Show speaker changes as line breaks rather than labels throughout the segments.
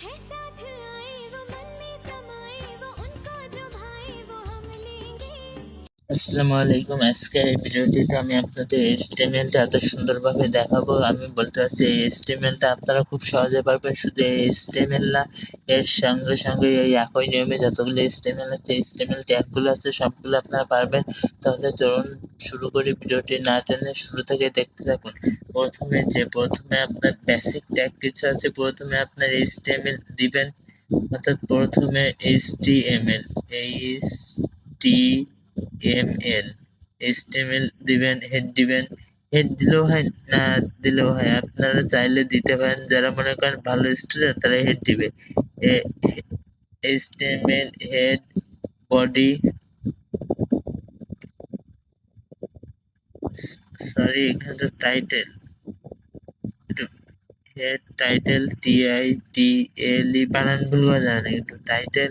Hey, Sam.
আসসালামু আলাইকুম। আজকে এই ভিডিওটিতে আমি আপনাদের এসটিএমএলটা এত সুন্দরভাবে দেখাবো। আমি বলতে চাচ্ছি এই এসটিএমএলটা আপনারা খুব সহজে পারবেন। শুধু এই এসটিএমএল না, এর সঙ্গে সঙ্গে এই একই নিয়মে যতগুলো এসটিএমএল আছে এসটিএমএল ট্যাগগুলো আছে, সবগুলো আপনারা পারবেন। তাহলে চলুন শুরু করি ভিডিওটি। না টেনে শুরু থেকে দেখতে থাকুন। প্রথমে যে, প্রথমে আপনার বেসিক ট্যাগ কিছু আছে, প্রথমে আপনার এসটিএমএল দিবেন। অর্থাৎ প্রথমে HTML H T M L HTML দিবেন হেড দিবেন হেড দিলেও হয়, না দিলেও হয়। আপনারা চাইলে দিতে পারেন। যারা মনে করেন ভালো স্টুডেন্ট তারা হেড দিবে। এসটিএমএল হেড, বডি, সরি, এখানে তো title head title T I T L E বানানগুলো জানেন একটু টাইটেল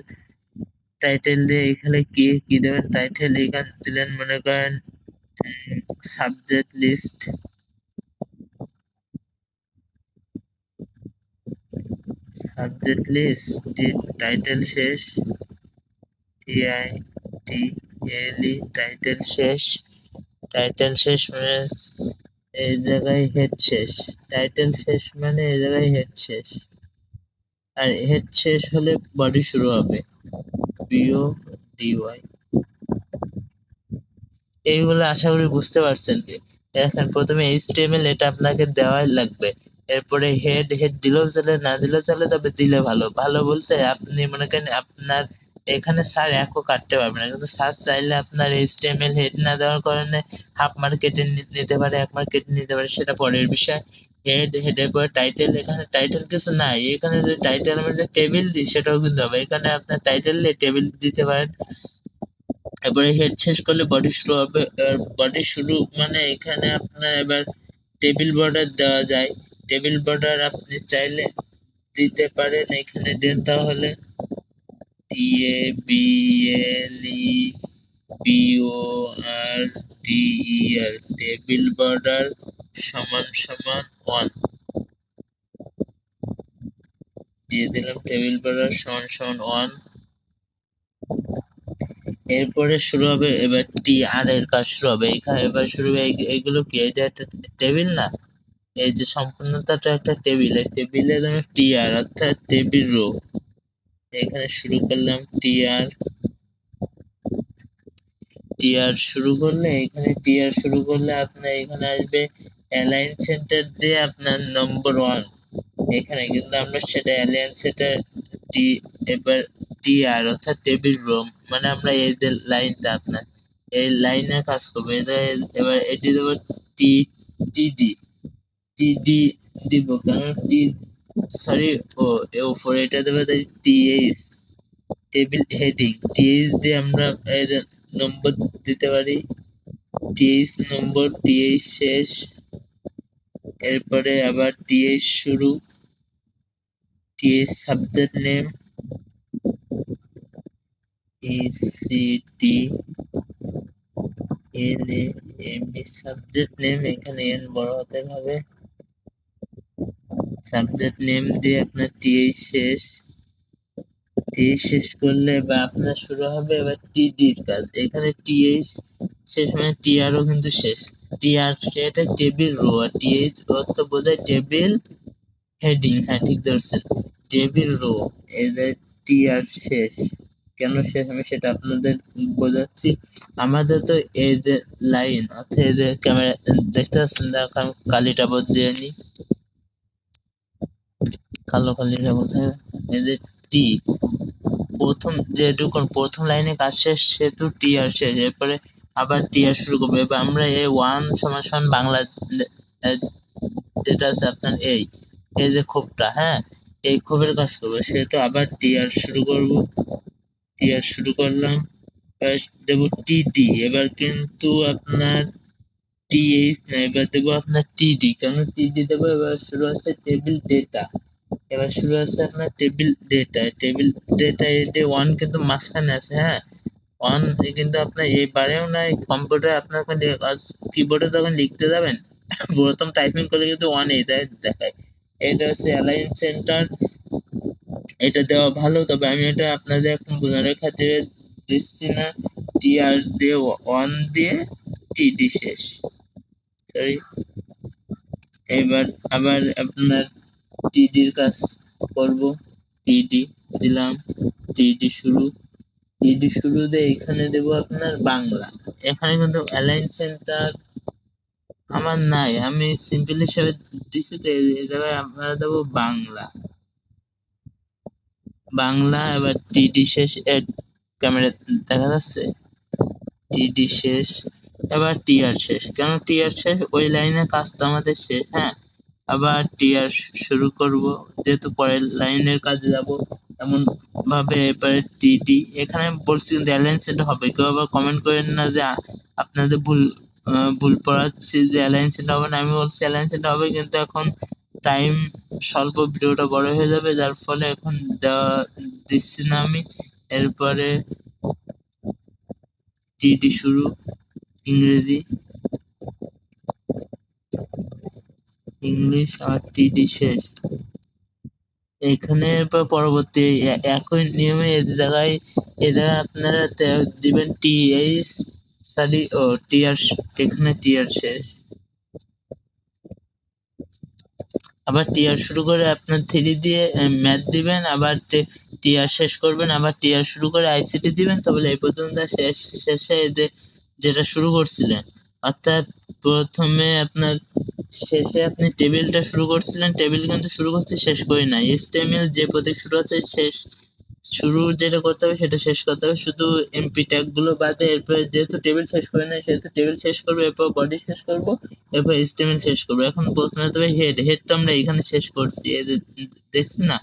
টাইটেল দিয়ে এখানে কি কি দেবেন? টাইটেল এখানে দিলেন মনে করেন subject list subject list title শেষ। T I T L E title শেষ। টাইটেল শেষ মানে এই জায়গায় হেড শেষ। টাইটেল শেষ মানে এই জায়গায় হেড শেষ। আর হেড শেষ হলে বডি শুরু হবে। বিও ডিওয়াই এইগুলো আশা করি বুঝতে পারছেন এখন প্রথমে এইচটিএমএল এটা আপনাকে দেওয়াই লাগবে। এরপরে হেড হেড দিলেও চলে, না দিলেও চলে, তবে দিলে ভালো। ভালো বলতে আপনি মনে করেন আপনার এখানে স্যার একও কাটতে পারবে না। কিন্তু স্যার চাইলে আপনার এইচটিএমএল হেড না দেওয়ার কারণে হাফ মার্কেটে নিতে পারে, এক মার্কেটে নিতে পারে, সেটা পরের বিষয়। হেড হেডের পরে টাইটেল এখানে টাইটেল কিছু নাই। এখানে যদি টাইটেল আমরা টেবিল দিই সেটাও কিন্তু হবে। এখানে আপনার টাইটেল টেবিল দিতে পারেন। এবারে হেড শেষ করলে বডি শুরু হবে। বডি শুরু মানে এখানে আপনার এবার টেবিল বর্ডার দেওয়া যায়। টেবিল বর্ডার আপনি চাইলে দিতে পারেন। এখানে দেন তাহলে A B L E B O R T E R table border সমান সমান ওয়ান দিয়ে দিলাম টেবিল বর্ডার সমান সমান ওয়ান এরপরে শুরু হবে, এবার টি আর এর কাজ শুরু হবে। এখানে এবার শুরু হবে এগুলো কি? এটা একটা টেবিল না? এই যে সম্পূর্ণতাটা একটা টেবিল এই টেবিলের জন্য টি আর অর্থাৎ টেবিল রো এখানে শুরু করলাম টি আর টি আর শুরু করলে, এখানে টি আর শুরু করলে আপনার এখানে আসবে অ্যালাইন সেন্টার দিয়ে আপনার নম্বর ওয়ান এখানে কিন্তু আমরা সেটা অ্যালাইন সেন্টার টি এবার টি আর অর্থাৎ টেবিল রো মানে আমরা এই যে লাইনটা আপনার, এই লাইনে কাজ করব। এবার এটি দেবো টি টিডি টিডি দিব, কারণ টি সরি ও, এ উপরে এটা দেবো তাই টিএইচ টেবিল হেডিং টিএইচ দিয়ে আমরা নম্বর দিতে পারি। টিএইচ নম্বর টিএইচ শেষ। এরপরে আবার টিএইচ শুরু। TH subject name C T A M E subject name এখানে এন বড় হতে হবে। সাবজেক্ট নেম দিয়ে আপনার টিএইচ শেষ। টিএইচ শেষ করলে বা আপনার শুরু হবে এবার টিডির কাজ। এখানে টিএইচ শেষ মানে টিআরও কিন্তু শেষ। টিআর সেটা টেবিল রো আর টিএইচ অর্থ বোঝায় টেবিল হেডিং হ্যাঁ ঠিক ধরছেন টেবিল রো এদের টিআর শেষ কেন শেষ আমি সেটা আপনাদের বোঝাচ্ছি। আমাদের তো এই যে লাইন অর্থাৎ যে ক্যামেরা দেখতে পাচ্ছেন? দেখো, আমি কালিটা বদলিয়ে নিই। কালো কালিটা কোথায় এই যে টি প্রথম যেটুকুন, প্রথম লাইনে কাজ শেষ, সেহেতু টি আর শেষ এরপরে আবার টি আর শুরু করব এবার আমরা এ ওয়ান সমান বাংলা যেটা আছে আপনার এই এই যে ক্ষোভটা হ্যাঁ? এই ক্ষোভের কাজ করব, সেহেতু আবার টি আর শুরু করব। টি আর শুরু করলাম দেবো টিডি, এবার কিন্তু আপনার টি এইচ না, এবার দেবো আপনার টি টিডি কেন টিডি দেবো, এবার শুরু আছে টেবিল ডেটা। এবার শুরু আছে আপনার টেবিল ডেটা টেবিল ডেটা এতে ওয়ান কিন্তু মাঝখানে আছে হ্যাঁ? ওয়ান কিন্তু আপনার এবারেও নাই কম্পিউটার আপনার কিবোর্ডে যখন লিখতে যাবেন। প্রথম টাইপিং করলে কিন্তু ওয়ান এই দেখায়। এটা হচ্ছে অ্যালাইন সেন্টার এটা দেওয়া ভালো, তবে আমি এটা আপনাদের এখন বোঝানোর খাতিরে দিচ্ছি না। টি আর দিয়ে ওয়ান দিয়ে টিডি শেষ। সরি এবার আবার আপনার টিডির কাজ করব। টিডি দিলাম। টিডি শুরু। টিডি শুরু দিয়ে এখানে দেব আপনার বাংলা। এখানে কিন্তু অ্যালাইন সেন্টার আমার নাই। আমি সিম্পল হিসাবে দিচ্ছি তো জায়গায় আপনারা দেবো বাংলা। বাংলা, এবার টিডি শেষ ক্যামেরা দেখা যাচ্ছে? টিডি শেষ, এবার টিআর শেষ। কেন টিআর শেষ? ওই লাইনে কাজ তো আমাদের শেষ হ্যাঁ? আবার টিআর শুরু করব, যেহেতু পরের লাইনের কাজে যাব। এমন ভাবে এবারে টিডি, এখানে বলছি কিন্তু অ্যালাইন সেন্টার হবে, কেউ আবার কমেন্ট করেন না যে আপনাদের ভুল ভুল পড়াচ্ছি যে অ্যালাইন সেন্টার হবে না। আমি বলছি অ্যালাইন সেন্টার হবে কিন্তু এখন টাইম স্বল্প, ভিডিওটা বড় হয়ে যাবে, যার ফলে এখন দেওয়া দিচ্ছি না আমি। এরপরে টিডি শুরু, ইংরেজি। ইংলিশ আর টিডি শেষ। এখানে প- পরবর্তী একই নিয়মে এ জায়গায় এ জায়গায় আপনারা দিবেন T H sorry O TR এখানে টিআর শেষ। আবার টিআর শুরু করে আপনার থ্রি দিয়ে ম্যাথ দিবেন, আবার টিআর শেষ করবেন, আবার টিআর শুরু করে আইসিটি দিবেন তবে এই পর্যন্ত শেষ, শেষে যেটা শুরু করছিলেন। অর্থাৎ প্রথমে আপনার শেষে আপনি টেবিলটা শুরু করছিলেন টেবিল কিন্তু শুরু করতে শেষ করি না এসটিএমএল যে প্রতীক শুরু হচ্ছে শেষ। শুরু যেটা করতে হবে সেটা শেষ করতে হবে। শুধু এমপি ট্যাগগুলো বাদে এরপরে যেহেতু টেবিল শেষ করে নাই, সেহেতু টেবিল শেষ করব, এরপর বডি শেষ করব, এরপর এসটিএমএল শেষ করব। এখন প্রশ্ন হতে হবে হেড হেড তো আমরা এখানে শেষ করছি। দেখছি না?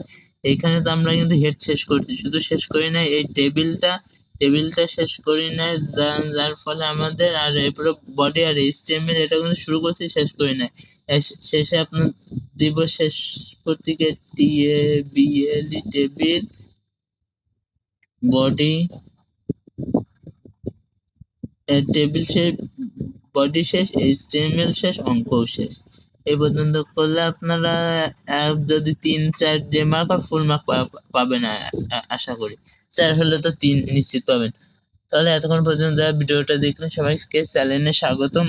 এখানে তো আমরা কিন্তু হেড শেষ করছি। শুধু শেষ করি না এই টেবিলটা টেবিলটা শেষ করি না যা- যার ফলে আমাদের আর এরপরে বডি আর এইচটিএমএল এটা কিন্তু শুরু করছি শেষ করি না এস- শেষে আপনার দিব শেষ প্রতীকে T A B L E table body table শেষ বডি শেষ এইচটিএমএল শেষ, অঙ্কও শেষ। এই পর্যন্ত করলে আপনারা যদি তিন, চার যে মার্ক ফুল মার্ক পাবেন আশা করি। চার হলে তো তিন নিশ্চিত পাবেন। তাহলে এতক্ষণ পর্যন্ত যারা ভিডিওটা দেখলেন, সবাইকে চ্যানেলে স্বাগতম।